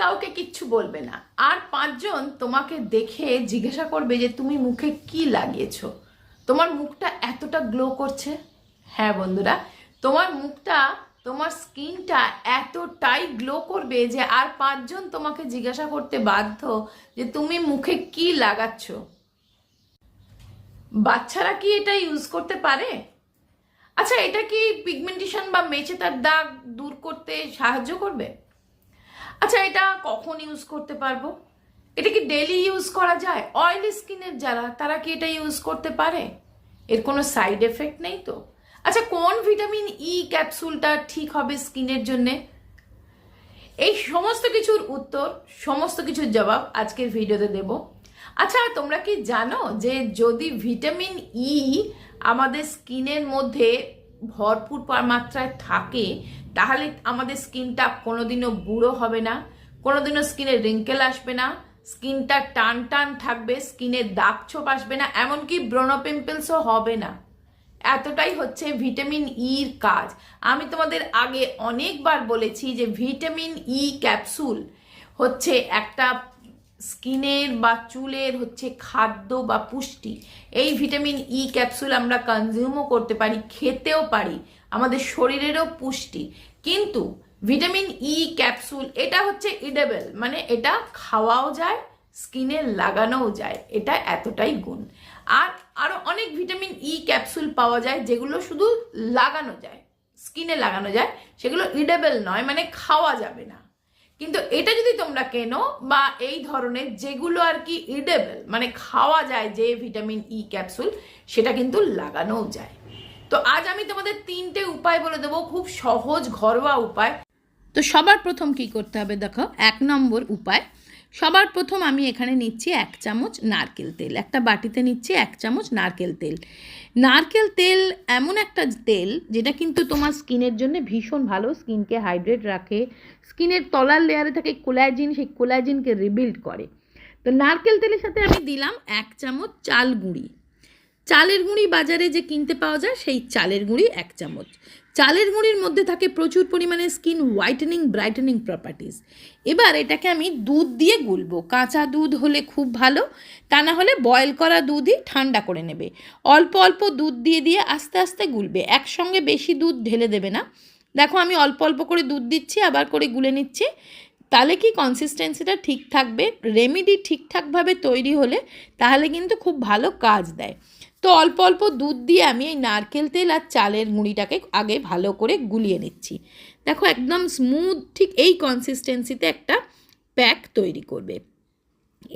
কাউকে কিচ্ছু বলবে না। আর পাঁচজন তোমাকে দেখে জিজ্ঞাসা করবে যে তুমি মুখে কি লাগিয়েছো। তোমার মুখটা এতটা গ্লো করছে? হ্যাঁ বন্ধুরা, তোমার মুখটা, তোমার স্কিনটা এতটাই গ্লো করবে যে আর পাঁচজন তোমাকে জিজ্ঞাসা করতে বাধ্য যে তুমি মুখে কি লাগাচ্ছ। বাচ্চারা কি এটা ইউজ করতে পারে? আচ্ছা এটা কি পিগমেন্টেশন বা মেচে তার দাগ দূর করতে সাহায্য করবে? আচ্ছা এটা কখন ইউজ করতে পারব? এটা কি ডেলি ইউজ করা যায়? অয়েলি স্কিনের যারা, তারা কি এটা ইউজ করতে পারে? এর কোনো সাইড এফেক্ট নেই তো? আচ্ছা কোন ভিটামিন ই ক্যাপসুলটা ঠিক হবে স্কিনের জন্যে? এই সমস্ত কিছুর উত্তর, সমস্ত কিছুর জবাব আজকের ভিডিওতে দেব। আচ্ছা তোমরা কি জানো যে যদি ভিটামিন ই আমাদের স্কিনের মধ্যে ভরপুর মাত্রায় থাকে, তাহলে আমাদের স্কিনটা কোনোদিনও বুড়ো হবে না, কোনোদিনও স্কিনে রিঙ্কেল আসবে না, স্কিনটা টান টান থাকবে, স্কিনে দাগ ছোপ আসবে না, এমনকি ব্রণ পিম্পলসও হবে না। এতটাই হচ্ছে ভিটামিন ইর কাজ। আমি তোমাদের আগে অনেকবার বলেছি যে ভিটামিন ই ক্যাপসুল হচ্ছে একটা স্কিনের বা চুলের হচ্ছে খাদ্য বা পুষ্টি, এই ভিটামিন ই ক্যাপসুল আমরা কনজিউমও করতে পারি, খেতেও পারি, আমাদের শরীরেরও পুষ্টি। কিন্তু ভিটামিন ই ক্যাপসুল, এটা হচ্ছে ইডেবেল মানে এটা খাওয়াও যায়, স্কিনে লাগানোও যায়, এটা এতটাই গুণ। আর আরও অনেক ভিটামিন ই ক্যাপসুল পাওয়া যায়, যেগুলো শুধু লাগানো যায়, স্কিনে লাগানো যায়, সেগুলো ইডেবেল নয় মানে খাওয়া যাবে না। কিন্তু এটা যদি তোমরা কেনো বা এই ধরনের যেগুলো আর কি ইডেবল মানে খাওয়া যায় যে ভিটামিন ই ক্যাপসুল সেটা কিন্তু লাগানোও যায়। তো আজ আমি তোমাদের তিনটে উপায় বলে দেবো, খুব সহজ ঘরোয়া উপায়। তো সবার প্রথম কি করতে হবে দেখো? এক নম্বর উপায় সবার প্রথম আমি এখানে নিচ্ছি এক চামচ নারকেল তেল। একটা বাটিতে নিচ্ছি এক চামচ নারকেল তেল। নারকেল তেল এমন একটা তেল যেটা কিন্তু তোমার স্কিনের জন্য ভীষণ ভালো। স্কিনকে হাইড্রেট রাখে। স্কিনের তলার লেয়ারে থাকে কোলাজিন সেই কোলাজিনকে রিবিল্ড করে। তো নারকেল তেলের সাথে আমি দিলাম এক চামচ চাল গুঁড়ি। চালের গুঁড়ি বাজারে যে কিনতে পাওয়া যায় সেই চালের গুঁড়ি এক চামচ। চালের গুঁড়ির মধ্যে থাকে প্রচুর পরিমাণে স্কিন হোয়াইটেনিং ব্রাইটেনিং প্রপার্টিস এবার এটাকে আমি দুধ দিয়ে গুলবো। কাঁচা দুধ হলে খুব ভালো, তা না হলে বয়েল করা দুধই ঠান্ডা করে নেবে। অল্প অল্প দুধ দিয়ে দিয়ে আস্তে আস্তে গুলবে। একসঙ্গে বেশি দুধ ঢেলে দেবে না। দেখো আমি অল্প অল্প করে দুধ দিচ্ছি, আবার করে গুলে নিচ্ছি। তাহলে কি কনসিস্টেন্সিটা ঠিক থাকবে? রেমেডি ঠিকঠাকভাবে তৈরি হলে তাহলে কিন্তু খুব ভালো কাজ দেয়। তো অল্প অল্প দুধ দিয়ে আমি এই নারকেল তেল আর চালের মুড়িটাকে আগে ভালো করে গুলিয়ে নিচ্ছি। দেখো একদম স্মুথ ঠিক এই কনসিস্টেন্সিতে একটা প্যাক তৈরি করবে।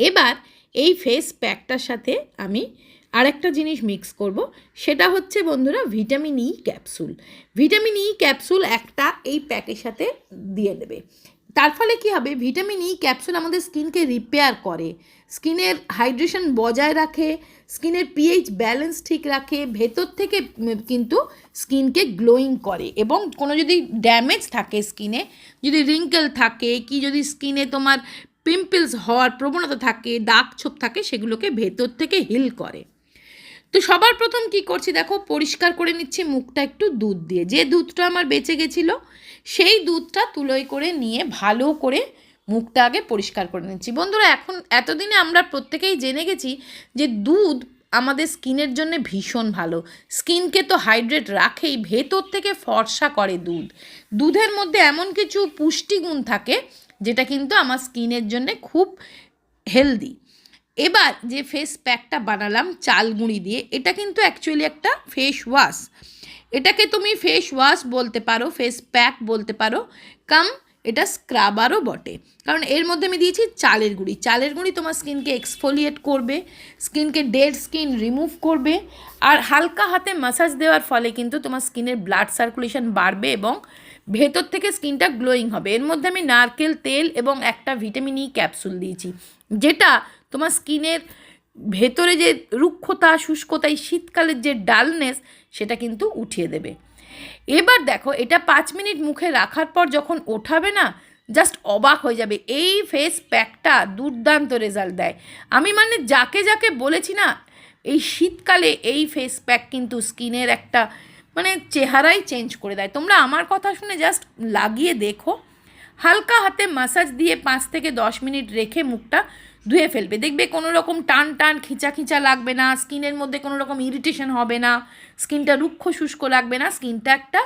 এবার এই ফেস প্যাকটার সাথে আমি আরেকটা জিনিস মিক্স করব, সেটা হচ্ছে বন্ধুরা vitamin E capsule vitamin E capsule একটা এই প্যাকের সাথে দিয়ে দেবে। তার ফলে কী হবে? ভিটামিন ই ক্যাপসুল আমাদের স্কিনকে রিপেয়ার করে। স্কিনের হাইড্রেশন বজায় রাখে, স্কিনের পিএইচ ব্যালেন্স ঠিক রাখে, ভেতর থেকে কিন্তু স্কিনকে গ্লোয়িং করে। এবং কোনো যদি ড্যামেজ থাকে স্কিনে, যদি রিঙ্কেল থাকে, কি যদি স্কিনে তোমার পিম্পলস হওয়ার প্রবণতা থাকে দাগ ছোপ থাকে, সেগুলোকে ভেতর থেকে হিল করে। তো সবার প্রথম কি করছি দেখো, পরিষ্কার করে নিচ্ছি, মুখটা একটু দুধ দিয়ে। যে দুধটা আমার বেঁচে গেছিল, সেই দুধটা তুলোয় করে নিয়ে ভালো করে মুখটা আগে পরিষ্কার করে নিচ্ছি। বন্ধুরা, এখন এতদিনে আমরা প্রত্যেকেই জেনে গেছি যে দুধ আমাদের স্কিনের জন্য ভীষণ ভালো। স্কিনকে তো হাইড্রেট রাখেই, ভেতর থেকে ফর্সা করে দুধ। দুধের মধ্যে এমন কিছু পুষ্টিগুণ থাকে যেটা কিন্তু আমার স্কিনের জন্য খুব হেলদি। এবার যে ফেস প্যাকটা বানালাম চাল গুঁড়ি দিয়ে, এটা কিন্তু অ্যাকচুয়ালি একটা ফেস ওয়াশ এটাকে তুমি ফেস ওয়াশ বলতে পারো ফেস প্যাক বলতে পারো। কাম এটা স্ক্রাবারও বটে। কারণ এর মধ্যে আমি দিয়েছি চালের গুঁড়ি। চালের গুঁড়ি তোমার স্কিনকে এক্সফোলিয়েট করবে স্কিনকে ডেড স্কিন রিমুভ করবে, আর হালকা হাতে মাসাজ দেওয়ার ফলে কিন্তু তোমার স্কিনের ব্লাড সার্কুলেশন বাড়বে এবং ভেতর থেকে স্কিনটা গ্লোয়িং হবে। এর মধ্যে আমি নারকেল, তেল এবং একটা ভিটামিন ই ক্যাপসুল দিয়েছি, যেটা তোমার স্কিনের ভেতরে যে রুক্ষতা, শুষ্কতা, এই শীতকালের যে ডালনেস সেটা কিন্তু উঠিয়ে দেবে। এবার দেখো, এটা পাঁচ মিনিট মুখে রাখার পর যখন ওঠাবে না জাস্ট অবাক হয়ে যাবে। এই ফেস প্যাকটা দুর্দান্ত রেজাল্ট দেয়। আমি মানে যাকে যাকে বলেছি না, এই শীতকালে এই ফেস প্যাক কিন্তু স্কিনের একটা মানে চেহারাই চেঞ্জ করে দেয়। তোমরা আমার কথা শুনে জাস্ট লাগিয়ে দেখো। হালকা হাতে মাসাজ দিয়ে পাঁচ থেকে দশ মিনিট রেখে মুখটা ধুয়ে ফেলবে। দেখবে কোনো রকম টান টান খিঁচা খিঁচা লাগবে না, স্কিনের মধ্যে কোনো রকম ইরিটেশন হবে না, স্কিনটা রুক্ষ শুষ্ক লাগবে না, স্কিনটা একটা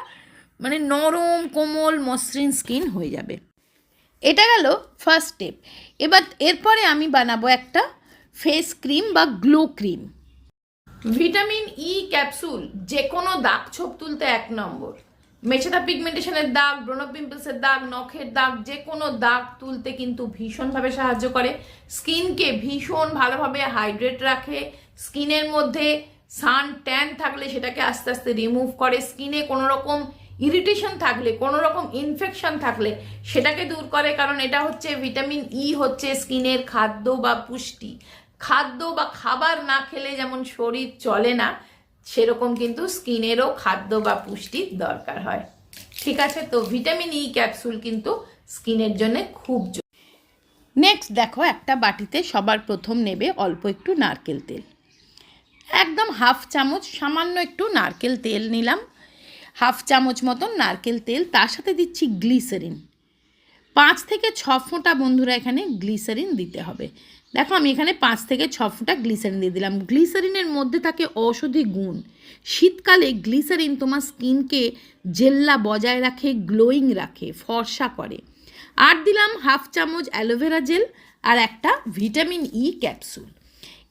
মানে নরম, কোমল, মসৃণ স্কিন হয়ে যাবে। এটা গেল ফার্স্ট স্টেপ এবার এরপরে আমি বানাবো একটা ফেস ক্রিম বা glow cream vitamin E capsule যে কোনো দাগ ছোপ তুলতে এক নম্বর। মেছেদা পিগমেন্টেশনের দাগ ব্রোনো পিম্পলসের দাগ, নখের দাগ যে কোনো দাগ তুলতে কিন্তু ভীষণভাবে সাহায্য করে। স্কিনকে ভীষণ ভালোভাবে হাইড্রেট রাখে। স্কিনের মধ্যে সান ট্যান থাকলে সেটাকে আস্তে আস্তে রিমুভ করে। স্কিনে কোনো রকম ইরিটেশন থাকলে কোনো রকম ইনফেকশন থাকলে সেটাকে দূর করে। কারণ এটা হচ্ছে ভিটামিন ই হচ্ছে স্কিনের খাদ্য বা পুষ্টি। খাদ্য বা খাবার না খেলে যেমন শরীর চলে না সেরকম কিন্তু স্কিনেরও খাদ্য বা পুষ্টির দরকার হয়। ঠিক আছে, তো ভিটামিন ই ক্যাপসুল কিন্তু স্কিনের জন্য খুব নেক্সট দেখো, একটা বাটিতে সবার প্রথম নেবে অল্প একটু নারকেল তেল। একদম হাফ চামচ, সামান্য একটু নারকেল তেল নিলাম। হাফ চামচ মতন নারকেল তেল, তার সাথে দিচ্ছি গ্লিসারিন। পাঁচ থেকে ছ ফোঁটা বন্ধুরা এখানে গ্লিসারিন দিতে হবে। দেখো, আমি এখানে পাঁচ থেকে ছ ফোঁটা গ্লিসারিন দিয়ে দিলাম। গ্লিসারিনের মধ্যে থাকে ঔষধি গুণ। শীতকালে গ্লিসারিন তোমার স্কিনকে জেল্লা বজায় রাখে, গ্লোয়িং রাখে, ফর্সা করে। আর দিলাম হাফ চামচ অ্যালোভেরা জেল আর একটা ভিটামিন ই ক্যাপসুল।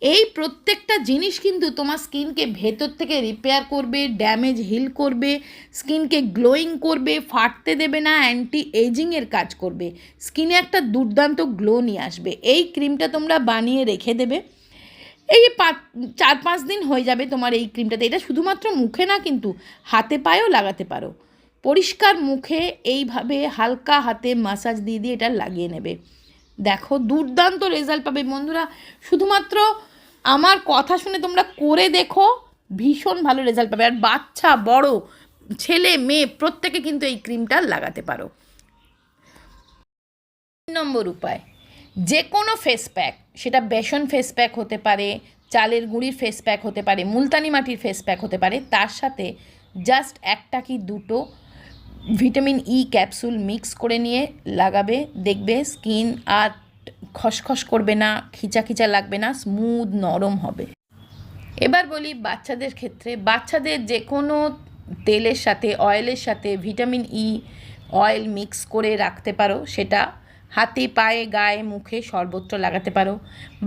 এই প্রত্যেকটা জিনিস কিন্তু তোমার স্কিনকে ভেতর থেকে রিপেয়ার করবে ড্যামেজ হিল করবে, স্কিনকে গ্লোয়িং করবে, ফাটতে দেবে না অ্যান্টি এজিংয়ের কাজ করবে। স্কিনে একটা দুর্দান্ত গ্লো নিয়ে আসবে। এই ক্রিমটা তোমরা বানিয়ে রেখে দেবে। এই পাঁচ, চার পাঁচ দিন হয়ে যাবে তোমার এই ক্রিমটাতে এটা শুধুমাত্র মুখে না কিন্তু হাতে পায়েও লাগাতে পারো। পরিষ্কার মুখে এইভাবে হালকা হাতে মাসাজ দিয়ে দিয়ে এটা লাগিয়ে নেবে। দেখো, দুর্দান্ত রেজাল্ট পাবে। বন্ধুরা, শুধুমাত্র আমার কথা শুনে তোমরা করে দেখো, ভীষণ ভালো রেজাল্ট পাবে। আর বাচ্চা, বড়, ছেলে, মেয়ে, প্রত্যেকে কিন্তু এই ক্রিমটা লাগাতে পারো। তিন নম্বর উপায় যে কোনো ফেস প্যাক সেটা বেসন ফেস প্যাক হতে পারে, চালের গুঁড়ির ফেস প্যাক হতে পারে, মুলতানি মাটির ফেস প্যাক হতে পারে, তার সাথে জাস্ট একটা কি দুটো ভিটামিন ই ক্যাপসুল মিক্স করে নিয়ে লাগাবে, দেখবে স্কিন আর খসখস করবে না, খিচা খিচা লাগবে না, স্মুথ নরম হবে। এবার বলি বাচ্চাদের ক্ষেত্রে, বাচ্চাদের যে কোনো তেলের সাথে, অয়েলের সাথে ভিটামিন ই অয়েল মিক্স করে রাখতে পারো, সেটা হাতে, পায়ে, গায়ে, মুখে সর্বত্র লাগাতে পারো।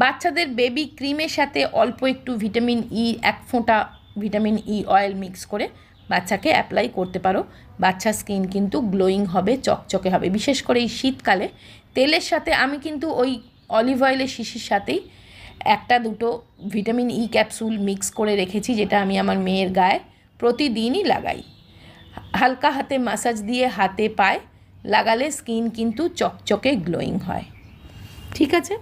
বাচ্চাদের বেবি ক্রিমের সাথে অল্প একটু ভিটামিন ই এক ফোঁটা ভিটামিন ই অয়েল মিক্স করে বাচ্চাকে অ্যাপ্লাই করতে পারো। বাচ্চার স্কিন কিন্তু গ্লোয়িং হবে, চকচকে হবে। বিশেষ করে এই শীতকালে তেলের সাথে আমি কিন্তু ওই অলিভ অয়েলের শিশির সাথেই একটা দুটো ভিটামিন ই ক্যাপসুল মিক্স করে রেখেছি, যেটা আমি আমার মেয়ের গায়ে প্রতিদিনই লাগাই। হালকা হাতে মাসাজ দিয়ে হাতে পায় লাগালে স্কিন কিন্তু চকচকে গ্লোয়িং হয়। ঠিক আছে?